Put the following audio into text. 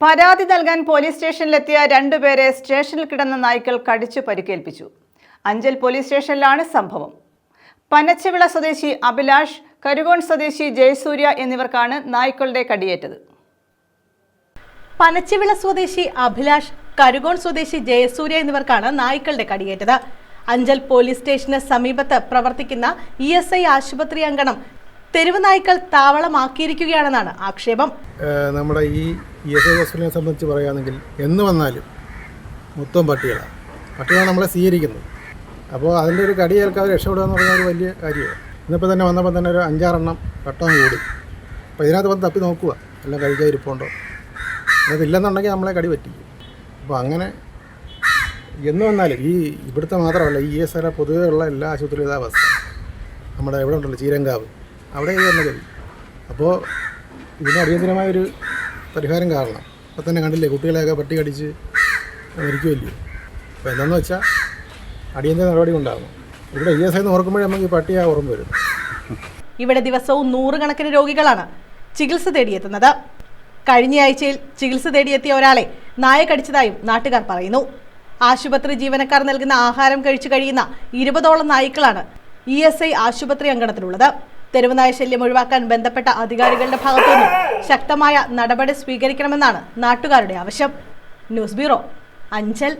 പരാതി നൽകാൻ പോലീസ് സ്റ്റേഷനിലെത്തിയ രണ്ടുപേരെ സ്റ്റേഷനിൽ കിടന്ന നായ്ക്കൾ കടിച്ചു പരിക്കേൽപ്പിച്ചു. അഞ്ചൽ പോലീസ് സ്റ്റേഷനിലാണ് സംഭവം. പനച്ചവിള സ്വദേശി അഭിലാഷ് കരുകോൺ സ്വദേശി ജയസൂര്യ എന്നിവർക്കാണ് നായ്ക്കളുടെ കടിയേറ്റത്. പനച്ചവിള സ്വദേശി അഭിലാഷ് കരുകോൺ സ്വദേശി ജയസൂര്യ എന്നിവർക്കാണ് നായ്ക്കളുടെ കടിയേറ്റത്. അഞ്ചൽ പോലീസ് സ്റ്റേഷന് സമീപത്ത് പ്രവർത്തിക്കുന്ന ഇ എസ് ഐ ആശുപത്രി അങ്കണം തെരുവ് നായ്ക്കൾ താവളമാക്കിയിരിക്കുകയാണെന്നാണ് ആക്ഷേപം. നമ്മുടെ ഈ എസ് ഐ ഹോസ്പിറ്റലിനെ സംബന്ധിച്ച് പറയുകയാണെങ്കിൽ എന്ന് വന്നാലും മൊത്തം പട്ടികളാണ് പട്ടികളാണ് നമ്മളെ സ്വീകരിക്കുന്നത്. അപ്പോൾ അതിന്റെ ഒരു കടി ഏൽക്കാതെ രക്ഷപ്പെടുക എന്ന് പറഞ്ഞാൽ ഒരു വലിയ കാര്യമാണ്. ഇന്നിപ്പോൾ തന്നെ വന്നപ്പോൾ തന്നെ ഒരു അഞ്ചാറെണ്ണം പെട്ടെന്ന് കൂടി. അപ്പോൾ ഇതിനകത്ത് വന്ന് തപ്പി നോക്കുക. എല്ലാം കഴിക്കാൻ ഇരിപ്പുണ്ടോ? അതില്ലെന്നുണ്ടെങ്കിൽ നമ്മളെ കടി പറ്റിക്കും. അപ്പോൾ അങ്ങനെ എന്ന് വന്നാലും ഈ ഇവിടുത്തെ മാത്രമല്ല ഈ എസ് ആർ പൊതുവേ ഉള്ള എല്ലാ ആശുപത്രിയിലും ഇതാ അവസ്ഥ. നമ്മുടെ എവിടെ ഉണ്ടല്ലോ? ചീരങ്കാവ്. അവിടെ ഇത് തന്നെ ഗതി അപ്പോൾ ഇതിന് അടിയന്തരമായൊരു പരിഹാരം കാരണം ഇപ്പം തന്നെ കണ്ടില്ലേ കുട്ടികളെയൊക്കെ പട്ടി കടിച്ച് മരിക്കുമല്ലോ അപ്പോൾ എന്താണെന്ന് വെച്ചാൽ അടിയന്തര നടപടി ഉണ്ടാകും ഇവിടെ ഇ എസ് ഐ എന്ന് ഓർക്കുമ്പോഴേ നമുക്ക് ഈ പട്ടിയാ ഓർമ്മ വരും. ഇവിടെ ദിവസവും നൂറുകണക്കിന് രോഗികളാണ് ചികിത്സ തേടിയെത്തുന്നത്. കഴിഞ്ഞയാഴ്ചയിൽ ചികിത്സ തേടിയെത്തിയ ഒരാളെ നായ കടിച്ചതായും നാട്ടുകാർ പറയുന്നു. ആശുപത്രി ജീവനക്കാർ നൽകുന്ന ആഹാരം കഴിച്ചു കഴിയുന്ന ഇരുപതോളം നായ്ക്കളാണ് ഇ എസ് ഐ ആശുപത്രി അങ്കണത്തിലുള്ളത്. തെരുവുനായ ശല്യം ഒഴിവാക്കാൻ ബന്ധപ്പെട്ട അധികാരികളുടെ ഭാഗത്തുനിന്നും ശക്തമായ നടപടി സ്വീകരിക്കണമെന്നാണ് നാട്ടുകാരുടെ ആവശ്യം. News bureau Anchal.